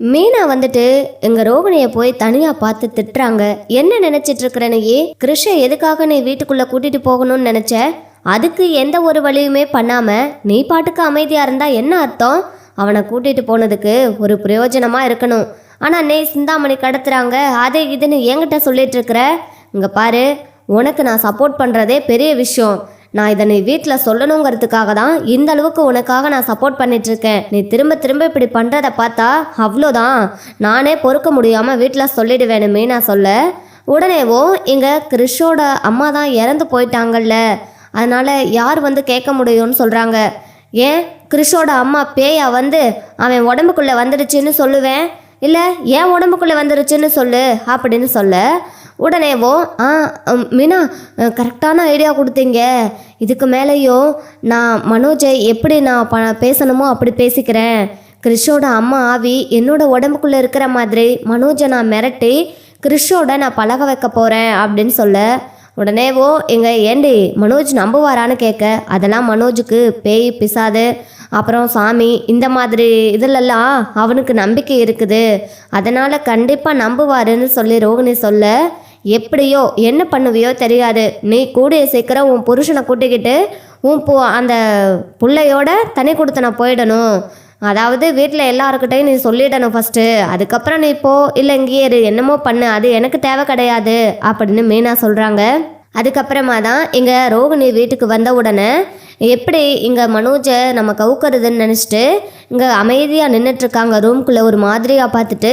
மீனா வந்துட்டு எங்க ரோகிணியை போய் தனியா பார்த்து திட்டுறாங்க. என்ன நினைச்சிட்டு இருக்கிறனையே கிருஷ எதுக்காக நீ வீட்டுக்குள்ள கூட்டிட்டு போகணும்னு நினைச்ச? அதுக்கு எந்த ஒரு வழியுமே பண்ணாம நீ பாட்டுக்கு அமைதியா இருந்தா என்ன அர்த்தம்? அவனை கூட்டிட்டு போனதுக்கு ஒரு பிரயோஜனமா இருக்கணும். ஆனா நீ சிந்தாமணி கடத்துறாங்க. அதே இதுன்னு என்கிட்ட சொல்லிட்டு இருக்கிற இங்க பாரு உனக்கு நான் சப்போர்ட் பண்றதே பெரிய விஷயம். நான் இதை நீ வீட்டில் சொல்லணுங்கிறதுக்காக தான் இந்த அளவுக்கு உனக்காக நான் சப்போர்ட் பண்ணிட்டு இருக்கேன் நீ திரும்ப திரும்ப இப்படி பண்ணுறத பார்த்தா அவ்வளோதான். நானே பொறுக்க முடியாமல் வீட்டில் சொல்லிடுவேனுமே நான் சொல்ல. உடனேவோ இங்கே கிறிஷோட அம்மா தான் இறந்து போயிட்டாங்கல்ல. அதனால் யார் வந்து கேட்க முடியும்னு சொல்கிறாங்க ஏன்? கிறிஷோட அம்மா பேயா வந்து அவன் உடம்புக்குள்ளே வந்துடுச்சுன்னு சொல்லுவேன்? இல்லை ஏன் உடம்புக்குள்ளே வந்துருச்சுன்னு சொல்லு? அப்படின்னு சொல்ல. உடனேவோ ஆ மீனா கரெக்டான ஐடியா கொடுத்தீங்க. இதுக்கு மேலேயும் நான் மனோஜை எப்படி நான் ப பேசணுமோ அப்படி பேசிக்கிறேன். கிறிஷோட அம்மா ஆவி என்னோட உடம்புக்குள்ளே இருக்கிற மாதிரி மனோஜை நான் மிரட்டி கிறிஷோட நான் பழக வைக்க போகிறேன் அப்படின்னு சொல்ல. உடனேவோ எங்கள் ஏண்டி மனோஜ் நம்புவாரான்னு கேட்க. அதெல்லாம் மனோஜுக்கு பேய் பிசாது. அப்புறம் சாமி இந்த மாதிரி இதிலெல்லாம் அவனுக்கு நம்பிக்கை இருக்குது. அதனால் கண்டிப்பாக நம்புவாருன்னு சொல்லி ரோகிணி சொல்ல. எப்படியோ என்ன பண்ணுவியோ தெரியாது. நீ கூடிய சீக்கிரம் உன் புருஷனை கூட்டிக்கிட்டு உன் போ அந்த பிள்ளையோட தனி கொடுத்தன போயிடணும். அதாவது வீட்டில் எல்லாருக்கிட்டையும் நீ சொல்லிடணும் ஃபஸ்ட்டு அதுக்கப்புறம் நீ போ இல்லை இங்கேயே இரு என்னமோ பண்ணு அது எனக்கு தேவை கிடையாது அப்படின்னு மீனா சொல்கிறாங்க அதுக்கப்புறமா தான் இங்கே ரோகிணி வீட்டுக்கு வந்த உடனே எப்படி இங்கே மனோஜை நம்ம கவுக்கிறதுன்னு நினச்சிட்டு இங்கே அமைதியாக நின்றுட்டுருக்காங்க ரூம்குள்ளே ஒரு மாதிரியாக பார்த்துட்டு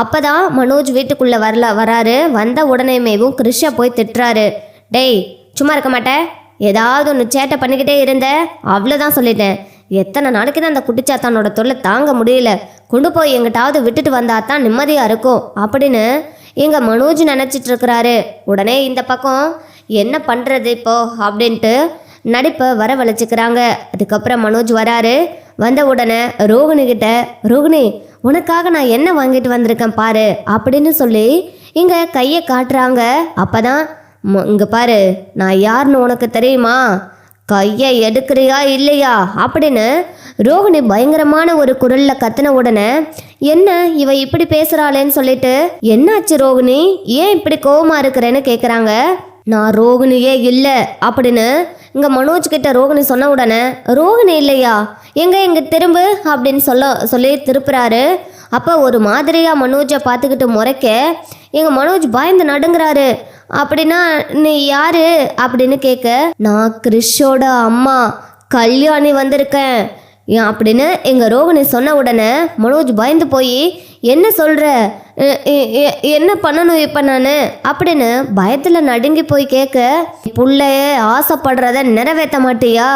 அப்போ தான் மனோஜ் வீட்டுக்குள்ளே வரல வராரு. வந்த உடனேமேவும் கிருஷ்ணா போய் திட்டுறாரு. டேய் சும்மா இருக்க மாட்டேன் ஏதாவது ஒன்று சேட்டை பண்ணிக்கிட்டே இருந்த. அவ்வளோதான் சொல்லிட்டேன். எத்தனை நாளைக்கு தான் அந்த குட்டிச்சாத்தானோட தொல்லை தாங்க முடியல. கொண்டு போய் எங்கிட்டாவது விட்டுட்டு வந்தா தான் நிம்மதியாக இருக்கும். அப்படின்னு எங்கள் மனோஜ் நினச்சிட்டு இருக்கிறாரு. உடனே இந்த பக்கம் என்ன பண்ணுறது இப்போ? அப்படின்ட்டு நடிப்பை வரவழைச்சிக்கிறாங்க. அதுக்கப்புறம் மனோஜ் வராரு. வந்த உடனே ரோகிணிகிட்ட ரோகிணி உனக்காக நான் என்ன வாங்கிட்டு வந்திருக்கேன் பாரு அப்படின்னு சொல்லி இங்கே கையை காட்டுறாங்க. அப்போ தான் இங்கே பாரு நான் யாருன்னு உனக்கு தெரியுமா? கையை எடுக்கிறியா இல்லையா? அப்படின்னு ரோகிணி பயங்கரமான ஒரு குரல்ல கத்தின உடனே என்ன இவ இப்படி பேசுறாளேன்னு சொல்லிட்டு என்னாச்சு ரோகிணி? ஏன் இப்படி கோவமா இருக்கிறேன்னு கேக்குறாங்க. நான் ரோகிணியே இல்லை அப்படின்னு இங்கே மனோஜ் கிட்ட ரோகிணி சொன்ன உடனே ரோகிணி இல்லையா? எங்கே எங்கே திரும்பு? அப்படின்னு சொல்ல சொல்லி திருப்புறாரு. அப்போ ஒரு மாதிரியாக மனோஜை பார்த்துக்கிட்டு முறைக்க எங்கள் மனோஜ் பயந்து நடுங்கிறாரு. அப்படின்னா நீ யாரு? அப்படின்னு கேட்க நான் கிறிஷோட அம்மா. கல்யாணி வந்திருக்கேன். அப்படின்னு எங்கள் ரோகிணி சொன்ன உடனே மனோஜ் பயந்து போய் என்ன சொல்கிற என்ன பண்ணணும் இப்போ நான்? அப்படின்னு பயத்தில் நடுங்கி போய் கேட்க புள்ளைய ஆசைப்படுறத நிறைவேற்ற மாட்டியா?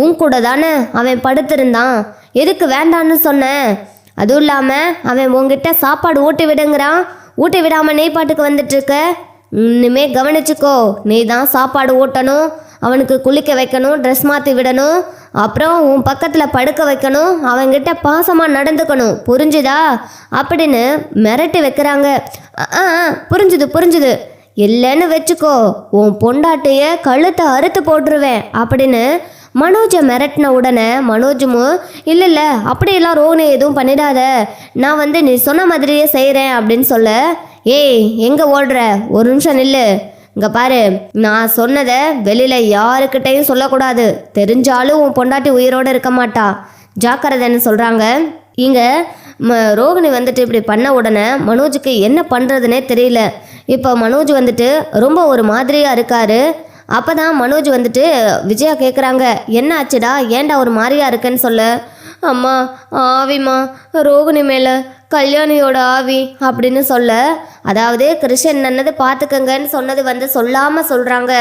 உன் கூட தானே அவன் படுத்திருந்தான். எதுக்கு வேண்டான்னு சொன்னேன் அதுவும் இல்லாமல் அவன் உங்ககிட்ட சாப்பாடு ஊட்டி விடுங்கிறான். ஊட்டி விடாமல் நெய் பாட்டுக்கு வந்துட்டுருக்க இன்னுமே கவனிச்சுக்கோ நீ தான் சாப்பாடு ஊட்டணும். அவனுக்கு குளிக்க வைக்கணும் ட்ரெஸ் மாற்றி விடணும் அப்புறம் உன் பக்கத்தில் படுக்க வைக்கணும் அவங்கிட்ட பாசமாக நடந்துக்கணும். புரிஞ்சுதா? அப்படின்னு மிரட்டி வைக்கிறாங்க. ஆ புரிஞ்சுது புரிஞ்சுது. இல்லைன்னு வச்சுக்கோ உன் பொண்டாட்டிய கழுத்தை அறுத்து போட்டுருவேன் அப்படின்னு மனோஜை மிரட்டின உடனே மனோஜும் இல்லை இல்லை அப்படியெல்லாம் ரோனு எதுவும் பண்ணிடாத. நான் வந்து நீ சொன்ன மாதிரியே செய்கிறேன் அப்படின்னு சொல்ல ஏய் எங்கே ஓடுற? ஒரு நிமிஷம் நில்லு. இங்கே பாரு நான் சொன்னதை வெளியில் யாருக்கிட்டையும் சொல்லக்கூடாது. தெரிஞ்சாலும் உன் பொண்டாட்டி உயிரோட இருக்க மாட்டா. ஜாக்கிரதைன்னு சொல்கிறாங்க இங்கே ம ரோகிணி வந்துட்டு இப்படி பண்ண உடனே மனோஜுக்கு என்ன பண்ணுறதுனே தெரியல. இப்போ மனோஜ் வந்துட்டு ரொம்ப ஒரு மாதிரியாக இருக்காரு. அப்போ தான் மனோஜ் வந்துட்டு விஜயா கேட்குறாங்க என்ன ஆச்சுடா? ஏன்டா ஒரு மாதிரியா இருக்கேன்னு சொல்ல. அம்மா ஆவிம்மா ரோகிணி மேலே கல்யாணியோட ஆவி அப்படின்னு சொல்ல. அதாவது கிருஷ்ணன் நன்னது பார்த்துக்கங்கன்னு சொன்னது வந்து சொல்லாமல் சொல்கிறாங்க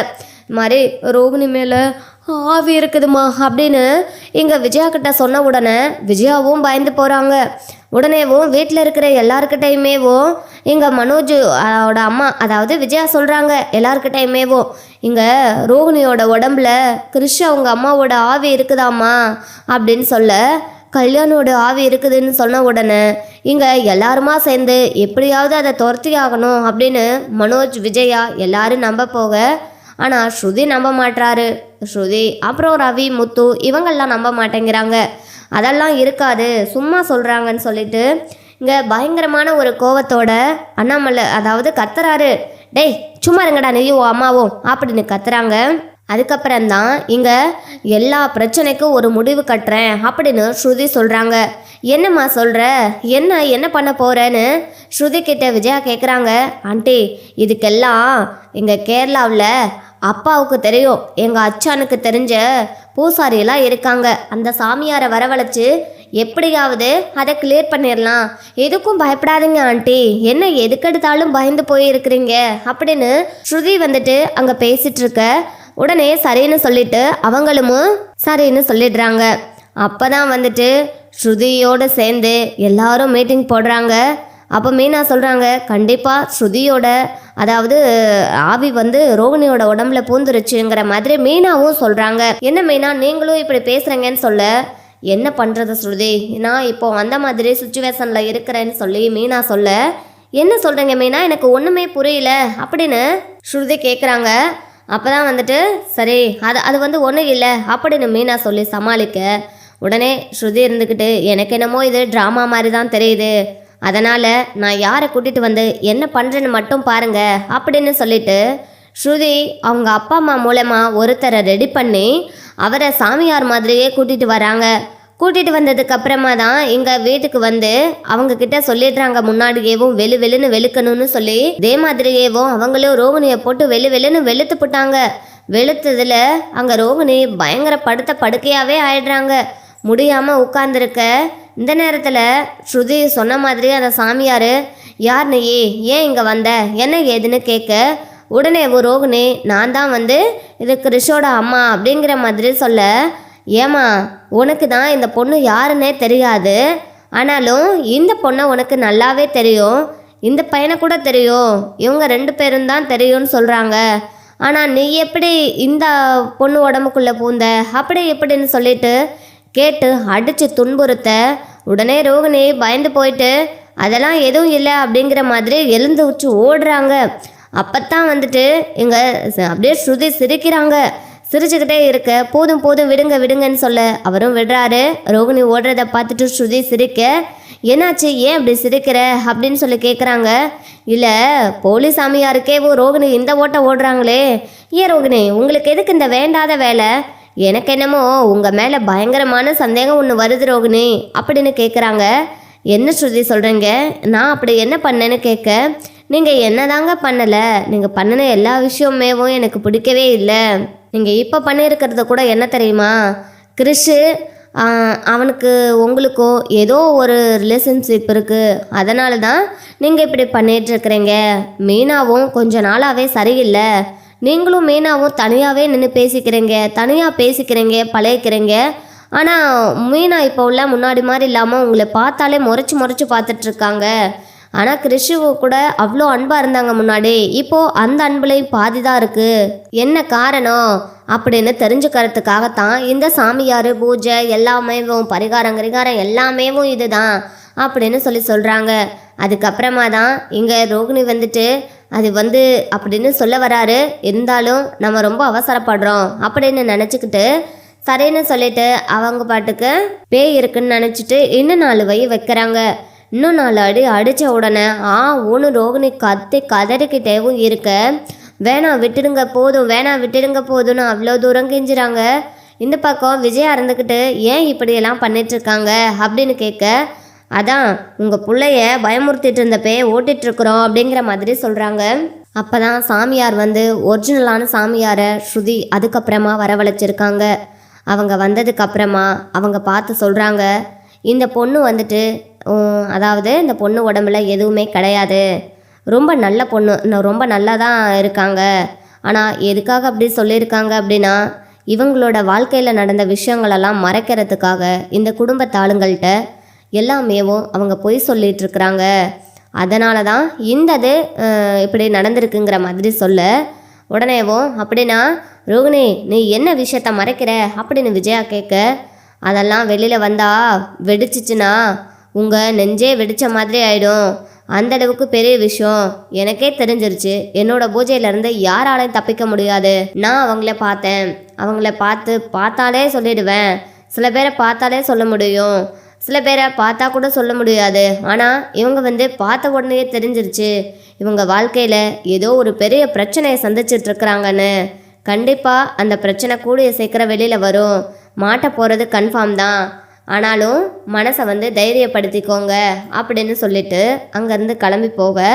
மாதிரி ரோகிணி மேலே ஆவி இருக்குதுமா அப்படின்னு இங்கே விஜயா கிட்ட சொன்ன உடனே விஜயாவும் பயந்து போகிறாங்க உடனேவும் வீட்டில் இருக்கிற எல்லாருக்கிட்டையுமேவும் இங்கே மனோஜ் அவட அம்மா அதாவது விஜயா சொல்கிறாங்க எல்லாருக்கிட்டையுமேவும் இங்கே ரோகிணியோட உடம்புல கிருஷ் அவங்க அம்மாவோட ஆவி இருக்குதாம்மா? அப்படின்னு சொல்ல கல்யாணோட ஆவி இருக்குதுன்னு சொன்ன உடனே இங்கே எல்லாருமா சேர்ந்து எப்படியாவது அதை துரத்தி ஆகணும் அப்படின்னு மனோஜ் விஜயா எல்லாரும் நம்ப போக ஆனால் ஸ்ருதி நம்ப மாட்டாரு ஸ்ருதி அப்புறம் ரவி முத்து இவங்கெல்லாம் நம்ப மாட்டேங்கிறாங்க. அதெல்லாம் இருக்காது. சும்மா சொல்கிறாங்கன்னு சொல்லிட்டு இங்கே பயங்கரமான ஒரு கோவத்தோட அண்ணாமலை அதாவது கத்துறாரு. டேய் சும்மா இருங்கடா நீயும் அம்மாவும் அப்படின்னு கத்துறாங்க. அதுக்கப்புறம்தான் இங்கே எல்லா பிரச்சனைக்கும் ஒரு முடிவு கட்டுறேன் அப்படின்னு ஸ்ருதி சொல்கிறாங்க என்னம்மா சொல்கிற என்ன என்ன பண்ண போகிறேன்னு ஸ்ருதி கிட்ட விஜயா கேட்குறாங்க ஆண்டி இதுக்கெல்லாம் இங்கே கேரளாவில் அப்பாவுக்கு தெரியும். எங்கள் அச்சானுக்கு தெரிஞ்ச பூசாரியெல்லாம் இருக்காங்க. அந்த சாமியாரை வரவழைச்சு எப்படியாவது அதை கிளியர் பண்ணிடலாம் எதுக்கும் பயப்படாதீங்க ஆண்டி. என்ன எதுக்கெடுத்தாலும் பயந்து போயிருக்கிறீங்க? அப்படின்னு ஸ்ருதி வந்துட்டு அங்கே பேசிட்டு இருக்க உடனே சரின்னு சொல்லிட்டு அவங்களும் சரின்னு சொல்லிடுறாங்க. அப்பதான் வந்துட்டு ஸ்ருதியோடு சேர்ந்து எல்லாரும் மீட்டிங் போடுறாங்க. அப்போ மீனா சொல்கிறாங்க கண்டிப்பாக ஸ்ருதியோட அதாவது ஆவி வந்து ரோகிணியோட உடம்புல பூந்துருச்சுங்கிற மாதிரி மீனாவும் சொல்கிறாங்க என்ன மீனா நீங்களும் இப்படி பேசுகிறீங்கன்னு சொல்ல என்ன பண்ணுறது ஸ்ருதி? நான் இப்போ அந்த மாதிரி சுச்சுவேஷனில் இருக்கிறேன்னு சொல்லி மீனா சொல்ல என்ன சொல்கிறீங்க மீனா? எனக்கு ஒன்றுமே புரியல. அப்படின்னு ஸ்ருதி கேட்குறாங்க அப்போ தான் வந்துட்டு சரி அது அது வந்து ஒன்றும் இல்லை அப்படின்னு மீனா சொல்லி சமாளிக்க உடனே ஸ்ருதி இருந்துக்கிட்டு எனக்கு என்னமோ இது ட்ராமா மாதிரி தான் தெரியுது. அதனால் நான் யாரை கூட்டிகிட்டு வந்து என்ன பண்ணுறேன்னு மட்டும் பாருங்க அப்படின்னு சொல்லிட்டு ஸ்ருதி அவங்க அப்பா அம்மா மூலமாக ஒருத்தரை ரெடி பண்ணி அவரை சாமியார் மாதிரியே கூட்டிகிட்டு வராங்க. கூட்டிகிட்டு வந்ததுக்கு அப்புறமா தான் இங்கே வீட்டுக்கு வந்து அவங்க கிட்ட சொல்லிடுறாங்க. முன்னாடியேவும் வெளு வெளுன்னு வெளுக்கணும்னு சொல்லி இதே மாதிரியேவும் அவங்களும் ரோகிணியை போட்டு வெளு வெளுன்னு வெளுத்து போட்டாங்க. வெளுத்ததில் அங்கே ரோகிணி பயங்கர படுத்த படுக்கையாகவே ஆயிடுறாங்க. முடியாமல் உட்காந்துருக்க இந்த நேரத்தில் ஸ்ருதி சொன்ன மாதிரி அந்த சாமியார் யார் நீ? ஏன் இங்கே வந்த? என்ன ஏதுன்னு கேட்க உடனே ஓ ரோகிணி நான் தான் வந்து இது கிறிஷோட அம்மா அப்படிங்கிற மாதிரி சொல்ல ஏமா உனக்கு தான் இந்த பொண்ணு யாருன்னே தெரியாது. ஆனாலும் இந்த பொண்ணை உனக்கு நல்லாவே தெரியும். இந்த பையனை கூட தெரியும். இவங்க ரெண்டு பேரும் தான் தெரியும்னு சொல்கிறாங்க ஆனால் நீ எப்படி இந்த பொண்ணு உடம்புக்குள்ளே பூந்த? அப்படி எப்படின்னு சொல்லிட்டு கேட்டு அடித்து துன்புறுத்த உடனே ரோகிணி பயந்து போயிட்டு அதெல்லாம் எதுவும் இல்லை அப்படிங்கிற மாதிரி எழுந்து வச்சு ஓடுறாங்க. அப்பத்தான் வந்துட்டு இங்கே அப்படியே ஸ்ருதி சிரிக்கிறாங்க. சிரிச்சுக்கிட்டே இருக்க போதும் போதும் விடுங்க விடுங்கன்னு சொல்ல அவரும் விடுறாரு. ரோகிணி ஓடுறத பார்த்துட்டு ஸ்ருதி சிரிக்க என்னாச்சு? ஏன் அப்படி சிரிக்கிற? அப்படின்னு சொல்லி கேட்குறாங்க இல்லை போலீஸ் சாமியாருக்கே ஓ ரோகிணி இந்த ஓட்ட ஓடுறாங்களே. ஏன் ரோகிணி உங்களுக்கு எதுக்கு இந்த வேண்டாத வேலை? எனக்கு என்னமோ உங்கள் மேலே பயங்கரமான சந்தேகம் ஒன்று வருது ரோகிணி அப்படின்னு கேட்குறாங்க என்ன ஸ்ருதி சொல்கிறீங்க நான் அப்படி என்ன பண்ணேன்னு கேட்க நீங்கள் என்னதாங்க பண்ணலை? நீங்கள் பண்ணின எல்லா விஷயமேவும் எனக்கு பிடிக்கவே இல்லை. நீங்கள் இப்போ பண்ணியிருக்கிறது கூட என்ன தெரியுமா? கிறிஷு அவனுக்கு உங்களுக்கும் ஏதோ ஒரு ரிலேஷன்ஷிப் இருக்குது அதனால தான் நீங்கள் இப்படி பண்ணிகிட்ருக்குறீங்க மீனாவும் கொஞ்ச நாளாகவே சரியில்லை. நீங்களும் மீனாவும் தனியாகவே நின்று பேசிக்கிறீங்க தனியாக பேசிக்கிறீங்க பழகிக்கிறீங்க. ஆனால் மீனா இப்போ உள்ள முன்னாடி மாதிரி இல்லாமல் உங்களை பார்த்தாலே முறைச்சி முறைச்சி பார்த்துட்ருக்காங்க ஆனால் கிறிஷுவு கூட அவ்வளோ அன்பாக இருந்தாங்க முன்னாடி. இப்போது அந்த அன்புலையும் பாதி தான் இருக்குது என்ன காரணம்? அப்படின்னு தெரிஞ்சுக்கிறதுக்காகத்தான் இந்த சாமியார் பூஜை எல்லாமே பரிகாரம் கரிகாரம் எல்லாமேவும் இதுதான் அப்படின்னு சொல்லி சொல்கிறாங்க அதுக்கப்புறமா தான் இங்கே ரோகிணி வந்துட்டு அது வந்து அப்படின்னு சொல்ல வராரு. இருந்தாலும் நம்ம ரொம்ப அவசரப்படுறோம் அப்படின்னு நினச்சிக்கிட்டு சரின்னு சொல்லிட்டு அவங்க பாட்டுக்கு பேய் இருக்குன்னு நினச்சிட்டு இன்னும் நாலு வை வைக்கிறாங்க. இன்னும் நாலு அடி அடித்த உடனே ஆ ஒன்று ரோகிணி கத்தி கதறிக்கிட்டேவும் இருக்க. வேணாம் விட்டுடுங்க போதும் வேணாம் விட்டுடுங்க போதும்னு அவ்வளோ தூரம் கெஞ்சுறாங்க. இந்த பக்கம் விஜயா இருந்துக்கிட்டு ஏன் இப்படியெல்லாம் பண்ணிகிட்ருக்காங்க அப்படின்னு கேட்க அதான் உங்கள் பிள்ளைய பயமுறுத்திட்டு இருந்த ஓட்டிகிட்ருக்குறோம் அப்படிங்கிற மாதிரி சொல்கிறாங்க அப்போ தான் சாமியார் வந்து ஒரிஜினலான சாமியாரை ஸ்ருதி அதுக்கப்புறமா வரவழைச்சிருக்காங்க. அவங்க வந்ததுக்கப்புறமா அவங்க பார்த்து சொல்கிறாங்க இந்த பொண்ணு வந்துட்டு அதாவது இந்த பொண்ணு உடம்புல எதுவுமே கிடையாது. ரொம்ப நல்ல பொண்ணு இன்னும் ரொம்ப நல்லா தான் இருக்காங்க. ஆனால் எதுக்காக அப்படி சொல்லியிருக்காங்க அப்படின்னா இவங்களோட வாழ்க்கையில் நடந்த விஷயங்களெல்லாம் மறைக்கிறதுக்காக இந்த குடும்பத்தாளுங்கள்கிட்ட எல்லாமேவும் அவங்க பொய் சொல்லிட்டு இருக்கிறாங்க அதனால தான் இந்த அது இப்படி நடந்திருக்குங்கிற மாதிரி சொல்ல உடனேவும் அப்படின்னா ரோகிணி நீ என்ன விஷயத்த மறைக்கிற? அப்படின்னு விஜயா கேட்க அதெல்லாம் வெளியில் வந்தா வெடிச்சிச்சுன்னா உங்கள் நெஞ்சே வெடிச்ச மாதிரி ஆயிடும். அந்த அளவுக்கு பெரிய விஷயம். எனக்கே தெரிஞ்சிருச்சு. என்னோட பூஜையிலேருந்து யாராலையும் தப்பிக்க முடியாது. நான் அவங்கள பார்த்தேன். அவங்கள பார்த்து பார்த்தாலே சொல்லிடுவேன். சில பேரை பார்த்தாலே சொல்ல முடியும். சில பேரை பார்த்தா கூட சொல்ல முடியாது. ஆனால் இவங்க வந்து பார்த்த உடனே தெரிஞ்சிருச்சு. இவங்க வாழ்க்கையில் ஏதோ ஒரு பெரிய பிரச்சனையை சந்திச்சிட்டு இருக்கிறாங்கன்னு. கண்டிப்பாக அந்த பிரச்சனை கூடிய சீக்கிரம் வெளியில் வரும். மாட்ட போகிறது கன்ஃபார்ம் தான். ஆனாலும் மனசை வந்து தைரியப்படுத்திக்கோங்க அப்படின்னு சொல்லிட்டு அங்கேருந்து கிளம்பி போக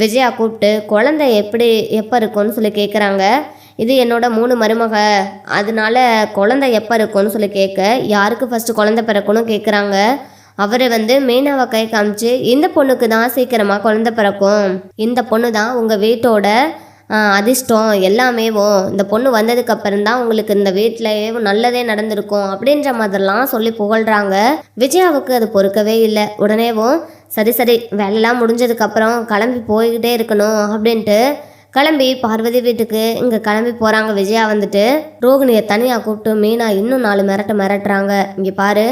விஜயா கூப்பிட்டு குழந்தை எப்படி எப்போ இருக்கும்னு சொல்லி கேட்குறாங்க இது என்னோட மூணு மருமக. அதனால குழந்தை எப்போ இருக்கும்னு சொல்லி கேட்க யாருக்கு ஃபஸ்ட்டு குழந்தை பிறக்கணும் கேட்குறாங்க அவர் வந்து மீனாவை கை காமிச்சு இந்த பொண்ணுக்கு தான் சீக்கிரமாக குழந்தை பிறக்கும். இந்த பொண்ணு தான் உங்கள் வீட்டோட அதிர்ஷ்டம் எல்லாமேவும் இந்த பொண்ணு வந்ததுக்கு அப்புறம் தான் உங்களுக்கு இந்த வீட்டிலேயே நல்லதே நடந்திருக்கும். அப்படின்ற மாதிரிலாம் சொல்லி புகழ்கிறாங்க விஜயாவுக்கு அது பொறுக்கவே இல்லை. உடனேவும் சரி சரி வேலைலாம் முடிஞ்சதுக்கப்புறம் கிளம்பி போய்கிட்டே இருக்கணும் அப்படின்ட்டு கிளம்பி பார்வதி வீட்டுக்கு இங்கே கிளம்பி போகிறாங்க விஜயா வந்துட்டு ரோகிணியை தனியாக கூப்பிட்டு மீனா இன்னும் நாலு மிரட்ட மிரட்டுறாங்க. இங்கே பாரு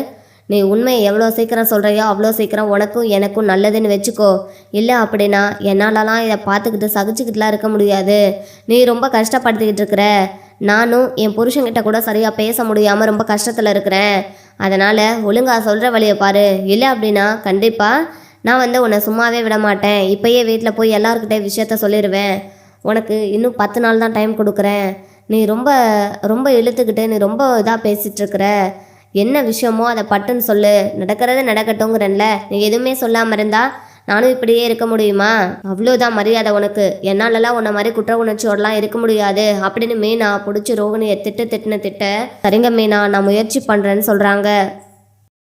நீ உண்மையை எவ்வளோ சீக்கிரம் சொல்கிறியோ அவ்வளோ சீக்கிரம் உனக்கும் எனக்கும் நல்லதுன்னு வச்சுக்கோ. இல்லை அப்படின்னா என்னாலலாம் இதை பார்த்துக்கிட்டு சகிச்சுக்கிட்டுலாம் இருக்க முடியாது. நீ ரொம்ப கஷ்டப்படுத்திக்கிட்டு இருக்கிற. நானும் என் புருஷங்கிட்ட கூட சரியாக பேச முடியாமல் ரொம்ப கஷ்டத்தில் இருக்கிறேன். அதனால் ஒழுங்காக சொல்கிற வழியை பாரு. இல்லை அப்படின்னா கண்டிப்பாக நான் வந்து உன்னை சும்மாவே விட மாட்டேன் இப்போயே வீட்டில் போய் எல்லாருக்கிட்டே விஷயத்த சொல்லிடுவேன் உனக்கு இன்னும் பத்து நாள் தான் டைம் கொடுக்குறேன். நீ ரொம்ப ரொம்ப இழுத்துக்கிட்டு நீ ரொம்ப இதாக பேசிகிட்ருக்குற என்ன விஷயமோ அதை பட்டுன்னு சொல்லு. நடக்கிறது நடக்கட்டுங்கிறன்ல நீ எதுவுமே சொல்லாமல் இருந்தால் நானும் இப்படியே இருக்க முடியுமா? அவ்வளோதான் மரியாதை உனக்கு. என்னாலலாம் உன்னை மாதிரி குற்ற உணர்ச்சியோடலாம் இருக்க முடியாது. அப்படின்னு மீனா பிடிச்சி ரோகிணியை திட்டு திட்டின திட்ட சரிங்க மீனா நான் முயற்சி பண்ணுறேன்னு சொல்கிறாங்க